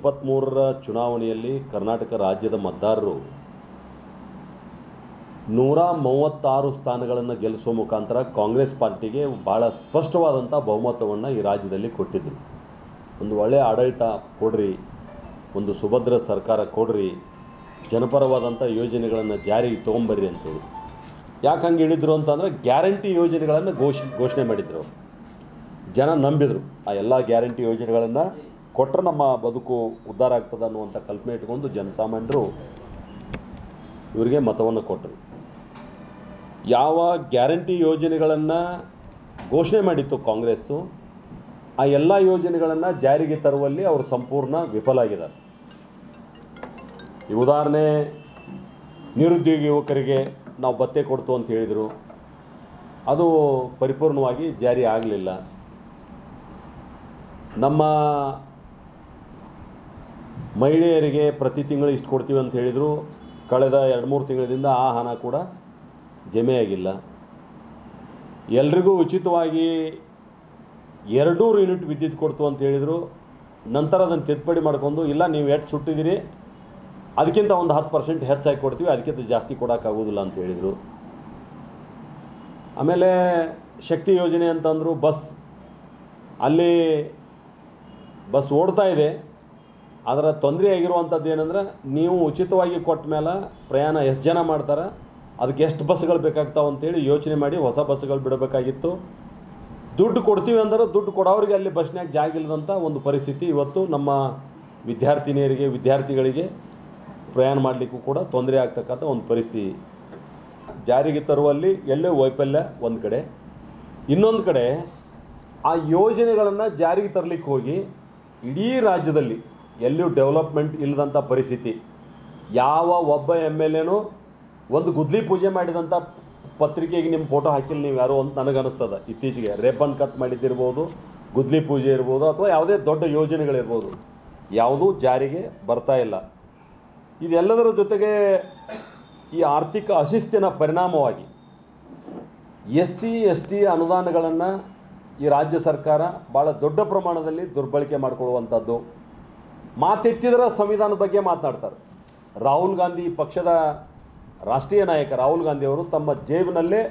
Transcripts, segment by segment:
ಇಪ್ಪತ್ತ್ಮೂರರ ಚುನಾವಣೆಯಲ್ಲಿ ಕರ್ನಾಟಕ ರಾಜ್ಯದ ಮತದಾರರು ನೂರ ಮೂವತ್ತಾರು ಸ್ಥಾನಗಳನ್ನು ಗೆಲ್ಲಿಸುವ ಮುಖಾಂತರ ಕಾಂಗ್ರೆಸ್ ಪಾರ್ಟಿಗೆ ಭಾಳ ಸ್ಪಷ್ಟವಾದಂಥ ಬಹುಮತವನ್ನು ಈ ರಾಜ್ಯದಲ್ಲಿ ಕೊಟ್ಟಿದ್ದರು ಒಂದು ಒಳ್ಳೆಯ ಆಡಳಿತ ಕೊಡ್ರಿ, ಒಂದು ಸುಭದ್ರ ಸರ್ಕಾರ ಕೊಡ್ರಿ, ಜನಪರವಾದಂಥ ಯೋಜನೆಗಳನ್ನು ಜಾರಿಗೆ ತೊಗೊಂಬರ್ರಿ ಅಂತೇಳಿ. ಯಾಕೆ ಹಂಗೆ ಹೇಳಿದ್ರು ಅಂತಂದರೆ ಗ್ಯಾರಂಟಿ ಯೋಜನೆಗಳನ್ನು ಘೋಷ, ಘೋಷಣೆ ಮಾಡಿದ್ರು. ಜನ ನಂಬಿದರು ಆ ಎಲ್ಲ ಗ್ಯಾರಂಟಿ ಯೋಜನೆಗಳನ್ನು ಕೊಟ್ಟರೆ ನಮ್ಮ ಬದುಕು ಉದ್ಧಾರ ಆಗ್ತದೆ ಅನ್ನುವಂಥ ಕಲ್ಪನೆ ಇಟ್ಕೊಂಡು ಜನಸಾಮಾನ್ಯರು ಇವರಿಗೆ ಮತವನ್ನು ಕೊಟ್ಟರು. ಯಾವ ಗ್ಯಾರಂಟಿ ಯೋಜನೆಗಳನ್ನು ಘೋಷಣೆ ಮಾಡಿತ್ತು ಕಾಂಗ್ರೆಸ್ಸು, ಆ ಎಲ್ಲ ಯೋಜನೆಗಳನ್ನು ಜಾರಿಗೆ ತರುವಲ್ಲಿ ಅವರು ಸಂಪೂರ್ಣ ವಿಫಲಾಗಿದ್ದಾರೆ ಈ ಉದಾಹರಣೆ ನಿರುದ್ಯೋಗಿ ಯುವಕರಿಗೆ ನಾವು ಭತ್ತೆ ಕೊಡ್ತು ಅಂತ ಹೇಳಿದರು. ಅದು ಪರಿಪೂರ್ಣವಾಗಿ ಜಾರಿ ಆಗಲಿಲ್ಲ. ನಮ್ಮ ಮಹಿಳೆಯರಿಗೆ ಪ್ರತಿ ತಿಂಗಳು ಇಷ್ಟು ಕೊಡ್ತೀವಿ ಅಂತ ಹೇಳಿದರು, ಕಳೆದ ಎರಡು ಮೂರು ತಿಂಗಳಿಂದ ಆ ಹಣ ಕೂಡ ಜಮೆಯಾಗಿಲ್ಲ. ಎಲ್ರಿಗೂ ಉಚಿತವಾಗಿ ಎರಡೂರು ಯೂನಿಟ್ ವಿದ್ಯುತ್ ಕೊಡ್ತು ಅಂತ ಹೇಳಿದರು. ನಂತರ ಅದನ್ನು ತಿದ್ದುಪಡಿ ಮಾಡ್ಕೊಂಡು, ಇಲ್ಲ, ನೀವು ಎಷ್ಟು ಸುಟ್ಟಿದ್ದೀರಿ, ಅದಕ್ಕಿಂತ ಒಂದು ಹತ್ತು ಪರ್ಸೆಂಟ್ ಹೆಚ್ಚಾಗಿ ಕೊಡ್ತೀವಿ, ಅದಕ್ಕಿಂತ ಜಾಸ್ತಿ ಕೊಡೋಕ್ಕಾಗೋದಿಲ್ಲ ಅಂತ ಹೇಳಿದರು. ಆಮೇಲೆ ಶಕ್ತಿ ಯೋಜನೆ ಅಂತಂದರು, ಬಸ್. ಅಲ್ಲಿ ಬಸ್ ಓಡ್ತಾ ಇದೆ. ಅದರ ತೊಂದರೆ ಆಗಿರುವಂಥದ್ದು ಏನಂದ್ರೆ ನೀವು ಉಚಿತವಾಗಿ ಕೊಟ್ಟ ಮೇಲೆ ಪ್ರಯಾಣ ಎಷ್ಟು ಜನ ಮಾಡ್ತಾರೆ, ಅದಕ್ಕೆ ಎಷ್ಟು ಬಸ್ಗಳು ಬೇಕಾಗ್ತಾವೆ ಅಂತೇಳಿ ಯೋಚನೆ ಮಾಡಿ ಹೊಸ ಬಸ್ಗಳು ಬಿಡಬೇಕಾಗಿತ್ತು. ದುಡ್ಡು ಕೊಡ್ತೀವಿ ಅಂದ್ರೆ ದುಡ್ಡು ಕೊಡೋರಿಗೆ ಅಲ್ಲಿ ಬಸ್ನ್ಯಾಗ ಜಾಗ ಇಲ್ಲದಂಥ ಒಂದು ಪರಿಸ್ಥಿತಿ ಇವತ್ತು ನಮ್ಮ ವಿದ್ಯಾರ್ಥಿನಿಯರಿಗೆ, ವಿದ್ಯಾರ್ಥಿಗಳಿಗೆ ಪ್ರಯಾಣ ಮಾಡಲಿಕ್ಕೂ ಕೂಡ ತೊಂದರೆ ಆಗ್ತಕ್ಕಂಥ ಒಂದು ಪರಿಸ್ಥಿತಿ. ಜಾರಿಗೆ ತರುವಲ್ಲಿ ಎಲ್ಲೇ ವೈಫಲ್ಯ ಒಂದು ಕಡೆ. ಇನ್ನೊಂದು ಕಡೆ ಆ ಯೋಜನೆಗಳನ್ನು ಜಾರಿಗೆ ತರಲಿಕ್ಕೆ ಹೋಗಿ ಇಡೀ ರಾಜ್ಯದಲ್ಲಿ ಎಲ್ಲಿಯೂ ಡೆವಲಪ್ಮೆಂಟ್ ಇಲ್ಲದಂಥ ಪರಿಸ್ಥಿತಿ. ಯಾವ ಒಬ್ಬ ಎಂ ಎಲ್ ಎನೂ ಒಂದು ಗುದ್ಲಿ ಪೂಜೆ ಮಾಡಿದಂಥ ಪತ್ರಿಕೆಗೆ ನಿಮ್ಮ ಫೋಟೋ ಹಾಕಿಲ್ಲ ನೀವು ಯಾರೋ ಅಂತ ನನಗನ್ನಿಸ್ತದೆ. ಇತ್ತೀಚೆಗೆ ರೇಬನ್ ಕಟ್ ಮಾಡಿದ್ದಿರ್ಬೋದು, ಗುದ್ಲಿ ಪೂಜೆ ಇರ್ಬೋದು ಅಥವಾ ಯಾವುದೇ ದೊಡ್ಡ ಯೋಜನೆಗಳಿರ್ಬೋದು. ಯಾವುದೂ ಜಾರಿಗೆ ಬರ್ತಾ ಇಲ್ಲ. ಇದೆಲ್ಲದರ ಜೊತೆಗೆ ಈ ಆರ್ಥಿಕ ಅಶಿಸ್ತಿನ ಪರಿಣಾಮವಾಗಿ ಎಸ್ ಸಿ, ಎಸ್ ಟಿ ಅನುದಾನಗಳನ್ನು ಈ ರಾಜ್ಯ ಸರ್ಕಾರ ಭಾಳ ದೊಡ್ಡ ಪ್ರಮಾಣದಲ್ಲಿ ದುರ್ಬಳಕೆ ಮಾಡಿಕೊಳ್ಳುವಂಥದ್ದು ಮಾತೆತ್ತಿದ್ರೆ ಸಂವಿಧಾನದ ಬಗ್ಗೆ ಮಾತನಾಡ್ತಾರೆ. ರಾಹುಲ್ ಗಾಂಧಿ ಪಕ್ಷದ ರಾಷ್ಟ್ರೀಯ ನಾಯಕ ರಾಹುಲ್ ಗಾಂಧಿ ಅವರು ತಮ್ಮ ಜೇಬಿನಲ್ಲೇ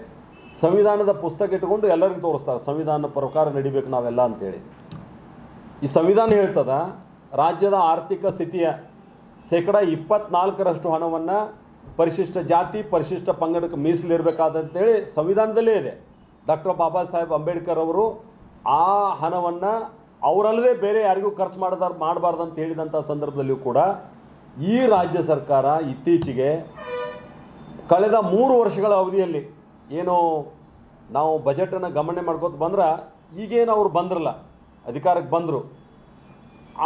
ಸಂವಿಧಾನದ ಪುಸ್ತಕ ಇಟ್ಟುಕೊಂಡು ಎಲ್ಲರಿಗೂ ತೋರಿಸ್ತಾರೆ, ಸಂವಿಧಾನ ಪ್ರಕಾರ ನಡಿಬೇಕು ನಾವೆಲ್ಲ ಅಂತೇಳಿ. ಈ ಸಂವಿಧಾನ ಹೇಳ್ತದ, ರಾಜ್ಯದ ಆರ್ಥಿಕ ಸ್ಥಿತಿಯ ಶೇಕಡ ಇಪ್ಪತ್ನಾಲ್ಕರಷ್ಟು ಹಣವನ್ನು ಪರಿಶಿಷ್ಟ ಜಾತಿ, ಪರಿಶಿಷ್ಟ ಪಂಗಡಕ್ಕೆ ಮೀಸಲಿರಬೇಕಾದಂತೇಳಿ ಸಂವಿಧಾನದಲ್ಲೇ ಇದೆ. ಡಾಕ್ಟರ್ ಬಾಬಾ ಸಾಹೇಬ್ ಅಂಬೇಡ್ಕರ್ ಅವರು ಆ ಹಣವನ್ನು ಅವರಲ್ಲದೆ ಬೇರೆ ಯಾರಿಗೂ ಖರ್ಚು ಮಾಡದ ಮಾಡಬಾರ್ದು ಅಂತ ಹೇಳಿದಂಥ ಸಂದರ್ಭದಲ್ಲಿಯೂ ಕೂಡ ಈ ರಾಜ್ಯ ಸರ್ಕಾರ ಇತ್ತೀಚೆಗೆ ಕಳೆದ ಮೂರು ವರ್ಷಗಳ ಅವಧಿಯಲ್ಲಿ ಏನು ನಾವು ಬಜೆಟನ್ನು ಗಮನ ಮಾಡ್ಕೋತ ಬಂದ್ರೆ ಈಗೇನು ಅವ್ರು ಬಂದ್ರಲ್ಲ, ಅಧಿಕಾರಕ್ಕೆ ಬಂದರು,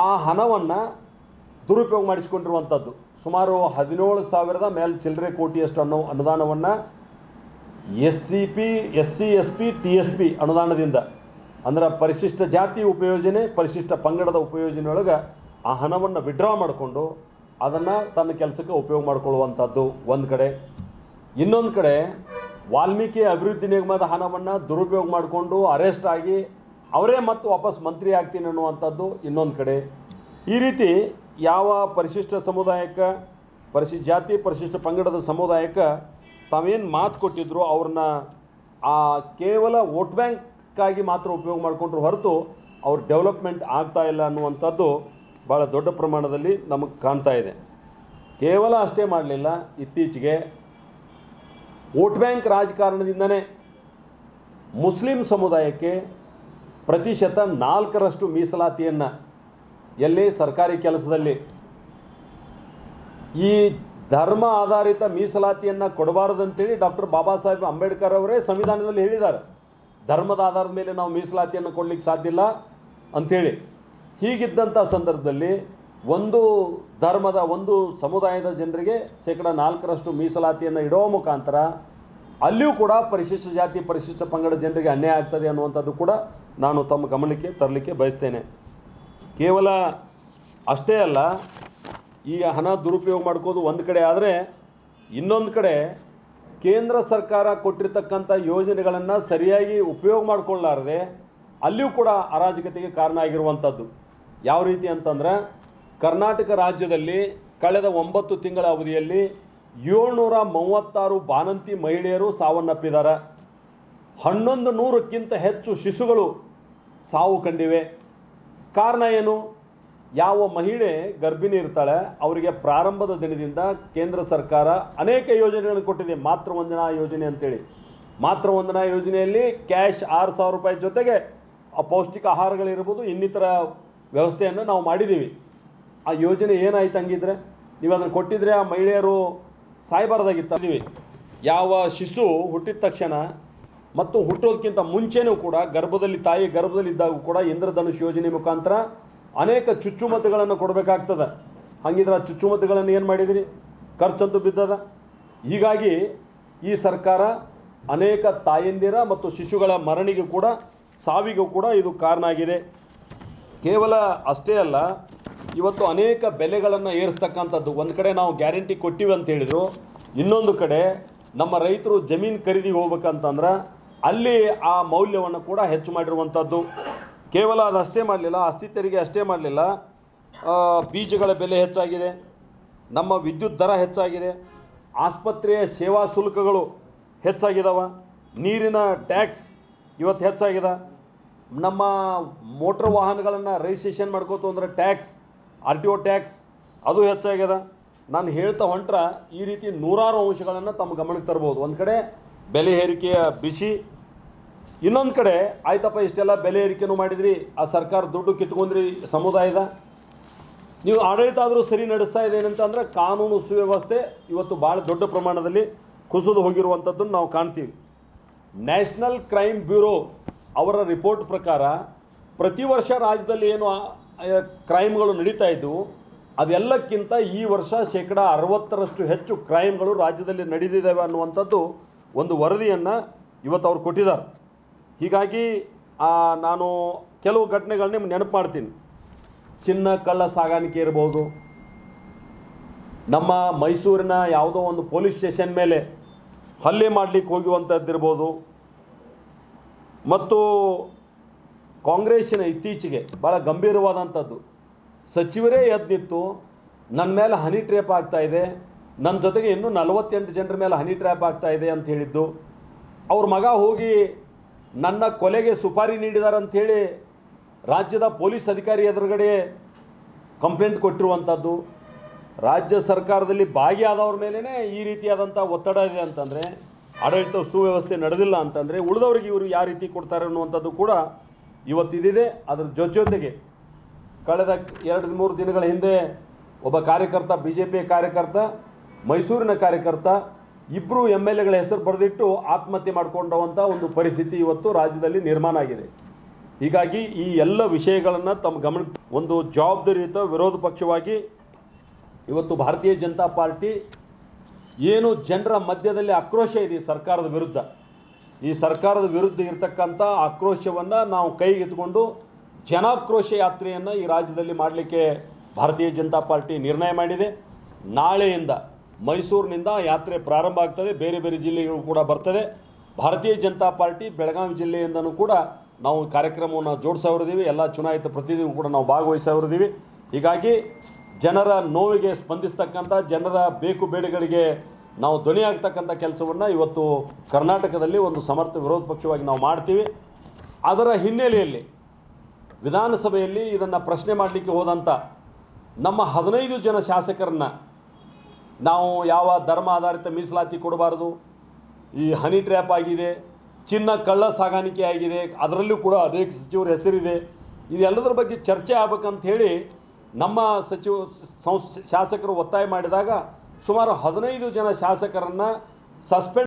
ಆ ಹಣವನ್ನು ದುರುಪಯೋಗ ಮಾಡಿಸಿಕೊಂಡಿರುವಂಥದ್ದು ಸುಮಾರು ಹದಿನೇಳು ಸಾವಿರದ ಮೇಲೆ ಚಿಲ್ಲರೆ ಕೋಟಿಯಷ್ಟು ಅನ್ನೋ ಅನುದಾನವನ್ನು S C P, S C, S P, T S P ಅನುದಾನದಿಂದ ಅಂದ್ರೆ ಪರಿಶಿಷ್ಟ ಜಾತಿ ಉಪಯೋಜನೆ, ಪರಿಶಿಷ್ಟ ಪಂಗಡದ ಉಪಯೋಜನೆಯೊಳಗೆ ಆ ಹಣವನ್ನು ವಿಡ್ರಾ ಮಾಡಿಕೊಂಡು ಅದನ್ನು ತನ್ನ ಕೆಲಸಕ್ಕೆ ಉಪಯೋಗ ಮಾಡಿಕೊಳ್ಳುವಂಥದ್ದು ಒಂದು ಕಡೆ. ಇನ್ನೊಂದು ಕಡೆ ವಾಲ್ಮೀಕಿ ಅಭಿವೃದ್ಧಿ ನಿಗಮದ ಹಣವನ್ನು ದುರುಪಯೋಗ ಮಾಡಿಕೊಂಡು ಅರೆಸ್ಟ್ ಆಗಿ ಅವರೇ ಮತ್ತು ವಾಪಸ್ ಮಂತ್ರಿ ಆಗ್ತೀನಿ ಅನ್ನುವಂಥದ್ದು ಇನ್ನೊಂದು ಕಡೆ. ಈ ರೀತಿ ಯಾವ ಪರಿಶಿಷ್ಟ ಸಮುದಾಯಕ್ಕೆ, ಪರಿಶಿಷ್ಟ ಜಾತಿ, ಪರಿಶಿಷ್ಟ ಪಂಗಡದ ಸಮುದಾಯಕ್ಕೆ ತಾವೇನು ಮಾತು ಕೊಟ್ಟಿದ್ರು ಅವ್ರನ್ನ ಆ ಕೇವಲ ವೋಟ್ ಬ್ಯಾಂಕ್ಕಾಗಿ ಮಾತ್ರ ಉಪಯೋಗ ಮಾಡಿಕೊಂಡ್ರು ಹೊರತು ಅವ್ರ ಡೆವಲಪ್ಮೆಂಟ್ ಆಗ್ತಾ ಇಲ್ಲ ಅನ್ನುವಂಥದ್ದು ಭಾಳ ದೊಡ್ಡ ಪ್ರಮಾಣದಲ್ಲಿ ನಮಗೆ ಕಾಣ್ತಾ ಇದೆ. ಕೇವಲ ಅಷ್ಟೇ ಮಾಡಲಿಲ್ಲ, ಇತ್ತೀಚೆಗೆ ವೋಟ್ ಬ್ಯಾಂಕ್ ರಾಜಕಾರಣದಿಂದನೇ ಮುಸ್ಲಿಂ ಸಮುದಾಯಕ್ಕೆ ಪ್ರತಿಶತ ನಾಲ್ಕರಷ್ಟು ಮೀಸಲಾತಿಯನ್ನು ಎಲ್ಲಿ ಸರ್ಕಾರಿ ಕೆಲಸದಲ್ಲಿ ಈ ಧರ್ಮ ಆಧಾರಿತ ಮೀಸಲಾತಿಯನ್ನು ಕೊಡಬಾರದಂತೇಳಿ ಡಾಕ್ಟರ್ ಬಾಬಾ ಸಾಹೇಬ್ ಅಂಬೇಡ್ಕರ್ ಅವರೇ ಸಂವಿಧಾನದಲ್ಲಿ ಹೇಳಿದ್ದಾರೆ. ಧರ್ಮದ ಆಧಾರದ ಮೇಲೆ ನಾವು ಮೀಸಲಾತಿಯನ್ನು ಕೊಡಲಿಕ್ಕೆ ಸಾಧ್ಯ ಇಲ್ಲ ಅಂಥೇಳಿ. ಹೀಗಿದ್ದಂಥ ಸಂದರ್ಭದಲ್ಲಿ ಒಂದು ಧರ್ಮದ, ಒಂದು ಸಮುದಾಯದ ಜನರಿಗೆ ಶೇಕಡ ನಾಲ್ಕರಷ್ಟು ಮೀಸಲಾತಿಯನ್ನು ಇಡೋ ಮುಖಾಂತರ ಅಲ್ಲಿಯೂ ಕೂಡ ಪರಿಶಿಷ್ಟ ಜಾತಿ, ಪರಿಶಿಷ್ಟ ಪಂಗಡ ಜನರಿಗೆ ಅನ್ಯಾಯ ಆಗ್ತದೆ ಅನ್ನುವಂಥದ್ದು ಕೂಡ ನಾನು ತಮ್ಮ ಗಮನಕ್ಕೆ ತರಲಿಕ್ಕೆ ಬಯಸ್ತೇನೆ. ಕೇವಲ ಅಷ್ಟೇ ಅಲ್ಲ, ಈ ಹಣ ದುರುಪಯೋಗ ಮಾಡ್ಕೋದು ಒಂದು ಕಡೆ ಆದರೆ ಇನ್ನೊಂದು ಕಡೆ ಕೇಂದ್ರ ಸರ್ಕಾರ ಕೊಟ್ಟಿರ್ತಕ್ಕಂಥ ಯೋಜನೆಗಳನ್ನು ಸರಿಯಾಗಿ ಉಪಯೋಗ ಮಾಡಿಕೊಳ್ಳಾರದೆ ಅಲ್ಲಿಯೂ ಕೂಡ ಅರಾಜಕತೆಗೆ ಕಾರಣ ಆಗಿರುವಂಥದ್ದು. ಯಾವ ರೀತಿ ಅಂತಂದ್ರೆ ಕರ್ನಾಟಕ ರಾಜ್ಯದಲ್ಲಿ ಕಳೆದ ಒಂಬತ್ತು ತಿಂಗಳ ಅವಧಿಯಲ್ಲಿ ಏಳ್ನೂರ ಮೂವತ್ತಾರು ಬಾನಂತಿ ಮಹಿಳೆಯರು ಸಾವನ್ನಪ್ಪಿದ್ದಾರೆ. ಹನ್ನೊಂದು ನೂರಕ್ಕಿಂತ ಹೆಚ್ಚು ಶಿಶುಗಳು ಸಾವು ಕಂಡಿವೆ. ಕಾರಣ ಏನು? ಯಾವ ಮಹಿಳೆ ಗರ್ಭಿಣಿ ಇರ್ತಾಳೆ, ಅವರಿಗೆ ಪ್ರಾರಂಭದ ದಿನದಿಂದ ಕೇಂದ್ರ ಸರ್ಕಾರ ಅನೇಕ ಯೋಜನೆಗಳನ್ನು ಕೊಟ್ಟಿದೆ. ಮಾತೃವಂದನಾ ಯೋಜನೆ ಅಂತೇಳಿ. ಮಾತೃವಂದನಾ ಯೋಜನೆಯಲ್ಲಿ ಕ್ಯಾಶ್ ಆರು ಸಾವಿರ ರೂಪಾಯಿ ಜೊತೆಗೆ ಪೌಷ್ಟಿಕ ಆಹಾರಗಳಿರ್ಬೋದು ಇನ್ನಿತರ ವ್ಯವಸ್ಥೆಯನ್ನು ನಾವು ಮಾಡಿದ್ದೀವಿ. ಆ ಯೋಜನೆ ಏನಾಯ್ತು ಹಂಗಿದ್ರೆ, ನೀವು ಅದನ್ನು ಕೊಟ್ಟಿದ್ರೆ ಆ ಮಹಿಳೆಯರು ಸಾಯಬಾರದಾಗಿತ್ತೀವಿ ಯಾವ ಶಿಶು ಹುಟ್ಟಿದ ತಕ್ಷಣ ಮತ್ತು ಹುಟ್ಟೋದಕ್ಕಿಂತ ಮುಂಚೆನೂ ಕೂಡ, ಗರ್ಭದಲ್ಲಿ ತಾಯಿ ಗರ್ಭದಲ್ಲಿದ್ದಾಗೂ ಕೂಡ ಇಂದ್ರಧನುಷ್ ಯೋಜನೆ ಮುಖಾಂತರ ಅನೇಕ ಚುಚ್ಚುಮದ್ದುಗಳನ್ನು ಕೊಡಬೇಕಾಗ್ತದೆ. ಹಾಗಿದ್ರೆ ಆ ಚುಚ್ಚುಮದ್ದುಗಳನ್ನು ಏನು ಮಾಡಿದಿರಿ? ಖರ್ಚಂತೂ ಬಿದ್ದದ. ಹೀಗಾಗಿ ಈ ಸರ್ಕಾರ ಅನೇಕ ತಾಯಂದಿರ ಮತ್ತು ಶಿಶುಗಳ ಮರಣಿಗೆ ಕೂಡ, ಸಾವಿಗೂ ಕೂಡ ಇದು ಕಾರಣ ಆಗಿದೆ. ಕೇವಲ ಅಷ್ಟೇ ಅಲ್ಲ, ಇವತ್ತು ಅನೇಕ ಬೆಲೆಗಳನ್ನು ಏರಿಸ್ತಕ್ಕಂಥದ್ದು. ಒಂದು ಕಡೆ ನಾವು ಗ್ಯಾರಂಟಿ ಕೊಟ್ಟಿವಿ ಅಂತ ಹೇಳಿದರು. ಇನ್ನೊಂದು ಕಡೆ ನಮ್ಮ ರೈತರು ಜಮೀನು ಖರೀದಿಗೆ ಹೋಗ್ಬೇಕಂತಂದ್ರೆ ಅಲ್ಲಿ ಆ ಮೌಲ್ಯವನ್ನು ಕೂಡ ಹೆಚ್ಚು ಮಾಡಿರುವಂಥದ್ದು. ಕೇವಲ ಅದಷ್ಟೇ ಮಾಡಲಿಲ್ಲ ಆಸ್ತಿ ತೆರಿಗೆ ಅಷ್ಟೇ ಮಾಡಲಿಲ್ಲ. ಬೀಜಗಳ ಬೆಲೆ ಹೆಚ್ಚಾಗಿದೆ, ನಮ್ಮ ವಿದ್ಯುತ್ ದರ ಹೆಚ್ಚಾಗಿದೆ, ಆಸ್ಪತ್ರೆಯ ಸೇವಾ ಶುಲ್ಕಗಳು ಹೆಚ್ಚಾಗಿದಾವ, ನೀರಿನ ಟ್ಯಾಕ್ಸ್ ಇವತ್ತು ಹೆಚ್ಚಾಗಿದೆ. ನಮ್ಮ ಮೋಟ್ರ್ ವಾಹನಗಳನ್ನು ರಿಜಿಸ್ಟ್ರೇಷನ್ ಮಾಡ್ಕೋತು ಅಂದರೆ tax R T O tax ಅದು ಹೆಚ್ಚಾಗಿದೆ. ನಾನು ಹೇಳ್ತಾ ಹೊಂಟ್ರೆ ಈ ರೀತಿ ನೂರಾರು ಅಂಶಗಳನ್ನು ತಮ್ಮ ಗಮನಕ್ಕೆ ತರ್ಬೋದು. ಒಂದು ಕಡೆ ಬೆಲೆ ಏರಿಕೆಯ ಬಿಸಿ ಇನ್ನೊಂದು ಕಡೆ, ಆಯ್ತಪ್ಪ, ಇಷ್ಟೆಲ್ಲ ಬೆಲೆ ಏರಿಕೆನೂ ಮಾಡಿದ್ರಿ, ಆ ಸರ್ಕಾರ ದುಡ್ಡು ಕಿತ್ಕೊಂಡ್ರಿ ಸಮುದಾಯದ ನೀವು ಆಡಳಿತ ಆದರೂ ಸರಿ ನಡೆಸ್ತಾ ಇದೆ ಏನಂತಂದ್ರೆ ಕಾನೂನು ಸುವ್ಯವಸ್ಥೆ ಇವತ್ತು ಭಾಳ ದೊಡ್ಡ ಪ್ರಮಾಣದಲ್ಲಿ ಕುಸಿದು ಹೋಗಿರುವಂಥದ್ದನ್ನು ನಾವು ಕಾಣ್ತೀವಿ. ನ್ಯಾಷನಲ್ ಕ್ರೈಮ್ ಬ್ಯೂರೋ ಅವರ ರಿಪೋರ್ಟ್ ಪ್ರಕಾರ, ಪ್ರತಿ ವರ್ಷ ರಾಜ್ಯದಲ್ಲಿ ಏನು ಕ್ರೈಮ್ಗಳು ನಡೀತಾ ಇದ್ದವು ಅದೆಲ್ಲಕ್ಕಿಂತ ಈ ವರ್ಷ ಶೇಕಡ ಅರವತ್ತರಷ್ಟು ಹೆಚ್ಚು ಕ್ರೈಮ್ಗಳು ರಾಜ್ಯದಲ್ಲಿ ನಡೆದಿದ್ದಾವೆ ಅನ್ನುವಂಥದ್ದು ಒಂದು ವರದಿಯನ್ನು ಇವತ್ತು ಅವ್ರು ಕೊಟ್ಟಿದ್ದಾರೆ. ಹೀಗಾಗಿ ನಾನು ಕೆಲವು ಘಟನೆಗಳನ್ನ ನಿಮ್ಗೆ ನೆನಪು ಮಾಡ್ತೀನಿ. ಚಿನ್ನ ಕಳ್ಳ ಸಾಗಾಣಿಕೆ ಇರ್ಬೋದು. ನಮ್ಮ ಮೈಸೂರಿನ ಯಾವುದೋ ಒಂದು ಪೊಲೀಸ್ ಸ್ಟೇಷನ್ ಮೇಲೆ ಹಲ್ಲೆ ಮಾಡಲಿಕ್ಕೆ ಹೋಗುವಂಥದ್ದಿರ್ಬೋದು ಮತ್ತು ಕಾಂಗ್ರೆಸ್ಸಿನ ಇತ್ತೀಚೆಗೆ ಭಾಳ ಗಂಭೀರವಾದಂಥದ್ದು. ಸಚಿವರೇ ಎದ್ದಿತ್ತು ನನ್ನ ಮೇಲೆ ಹನಿ ಟ್ರ್ಯಾಪ್ ಆಗ್ತಾ ಇದೆ ನನ್ನ ಜೊತೆಗೆ ಇನ್ನೂ ನಲವತ್ತೆಂಟು ಜನರ ಮೇಲೆ ಹನಿ ಟ್ರ್ಯಾಪ್ ಆಗ್ತಾ ಇದೆ ಅಂತ ಹೇಳಿದ್ದು. ಅವ್ರ ಮಗ ಹೋಗಿ ನನ್ನ ಕೊಲೆಗೆ ಸುಪಾರಿ ನೀಡಿದ್ದಾರೆ ಅಂಥೇಳಿ ರಾಜ್ಯದ ಪೊಲೀಸ್ ಅಧಿಕಾರಿ ಎದುರುಗಡೆ ಕಂಪ್ಲೇಂಟ್ ಕೊಟ್ಟಿರುವಂಥದ್ದು. ರಾಜ್ಯ ಸರ್ಕಾರದಲ್ಲಿ ಭಾಗಿಯಾದವ್ರ ಮೇಲೇ ಈ ರೀತಿಯಾದಂಥ ಒತ್ತಡ ಇದೆ ಅಂತಂದರೆ, ಆಡಳಿತ ಸುವ್ಯವಸ್ಥೆ ನಡೆದಿಲ್ಲ ಅಂತಂದರೆ, ಉಳಿದವ್ರಿಗೆ ಇವರು ಯಾವ ರೀತಿ ಕೊಡ್ತಾರೆ ಅನ್ನುವಂಥದ್ದು ಕೂಡ ಇವತ್ತಿದಿದೆ. ಅದರ ಜೊತೆ ಜೊತೆಗೆ ಕಳೆದ ಎರಡು, ಮೂರು ದಿನಗಳ ಹಿಂದೆ ಒಬ್ಬ ಕಾರ್ಯಕರ್ತ ಬಿ ಕಾರ್ಯಕರ್ತ, ಮೈಸೂರಿನ ಕಾರ್ಯಕರ್ತ ಇಬ್ಬರು ಎಂ ಎಲ್ ಎಗಳ ಹೆಸರು ಬರೆದಿಟ್ಟು ಆತ್ಮಹತ್ಯೆ ಮಾಡಿಕೊಂಡವಂಥ ಒಂದು ಪರಿಸ್ಥಿತಿ ಇವತ್ತು ರಾಜ್ಯದಲ್ಲಿ ನಿರ್ಮಾಣ ಆಗಿದೆ. ಹೀಗಾಗಿ ಈ ಎಲ್ಲ ವಿಷಯಗಳನ್ನು ತಮ್ಮ ಗಮನಕ್ಕೆ ಒಂದು ಜವಾಬ್ದಾರಿಯುತ ವಿರೋಧ ಪಕ್ಷವಾಗಿ ಇವತ್ತು ಭಾರತೀಯ ಜನತಾ ಪಾರ್ಟಿ ಏನು ಜನರ ಮಧ್ಯದಲ್ಲಿ ಆಕ್ರೋಶ ಇದೆ ಸರ್ಕಾರದ ವಿರುದ್ಧ. ಈ ಸರ್ಕಾರದ ವಿರುದ್ಧ ಇರತಕ್ಕಂಥ ಆಕ್ರೋಶವನ್ನು ನಾವು ಕೈಗೆತ್ತಿಕೊಂಡು ಜನಾಕ್ರೋಶ ಯಾತ್ರೆಯನ್ನು ಈ ರಾಜ್ಯದಲ್ಲಿ ಮಾಡಲಿಕ್ಕೆ ಭಾರತೀಯ ಜನತಾ ಪಾರ್ಟಿ ನಿರ್ಣಯ ಮಾಡಿದೆ. ನಾಳೆಯಿಂದ ಮೈಸೂರಿನಿಂದ ಯಾತ್ರೆ ಪ್ರಾರಂಭ ಆಗ್ತದೆ. ಬೇರೆ ಬೇರೆ ಜಿಲ್ಲೆಗಳು ಕೂಡ ಬರ್ತದೆ. ಭಾರತೀಯ ಜನತಾ ಪಾರ್ಟಿ ಬೆಳಗಾವಿ ಜಿಲ್ಲೆಯಿಂದನೂ ಕೂಡ ನಾವು ಕಾರ್ಯಕ್ರಮವನ್ನು ಜೋಡಿಸೋರಿದ್ದೀವಿ ಎಲ್ಲ ಚುನಾಯಿತ ಪ್ರತಿನಿಧಿಗಳು ಕೂಡ ನಾವು ಭಾಗವಹಿಸೋರಿದ್ದೀವಿ ಹೀಗಾಗಿ ಜನರ ನೋವಿಗೆ ಸ್ಪಂದಿಸ್ತಕ್ಕಂಥ, ಜನರ ಬೇಕು ಬೇಡಗಳಿಗೆ ನಾವು ಧ್ವನಿಯಾಗ್ತಕ್ಕಂಥ ಕೆಲಸವನ್ನು ಇವತ್ತು ಕರ್ನಾಟಕದಲ್ಲಿ ಒಂದು ಸಮರ್ಥ ವಿರೋಧ ಪಕ್ಷವಾಗಿ ನಾವು ಮಾಡ್ತೀವಿ. ಅದರ ಹಿನ್ನೆಲೆಯಲ್ಲಿ ವಿಧಾನಸಭೆಯಲ್ಲಿ ಇದನ್ನು ಪ್ರಶ್ನೆ ಮಾಡಲಿಕ್ಕೆ ಹೋದಂಥ ನಮ್ಮ ಹದಿನೈದು ಜನ ಶಾಸಕರನ್ನ ನಾವು ಯಾವ ಧರ್ಮ ಆಧಾರಿತ ಮೀಸಲಾತಿ ಕೊಡಬಾರ್ದು? ಈ ಹನಿ ಟ್ರ್ಯಾಪ್ ಆಗಿದೆ, ಚಿನ್ನ ಕಳ್ಳ ಸಾಗಾಣಿಕೆ ಆಗಿದೆ, ಅದರಲ್ಲೂ ಕೂಡ ಅನೇಕ ಸಚಿವರ ಹೆಸರಿದೆ. ಇದೆಲ್ಲದರ ಬಗ್ಗೆ ಚರ್ಚೆ ಆಗ್ಬೇಕಂತ ಹೇಳಿ ನಮ್ಮ ಸಚಿವ ಸಂಸ್ ಶಾಸಕರು ಒತ್ತಾಯ ಮಾಡಿದಾಗ ಸುಮಾರು ಹದಿನೈದು ಜನ ಶಾಸಕರನ್ನು ಸಸ್ಪೆಂಡ್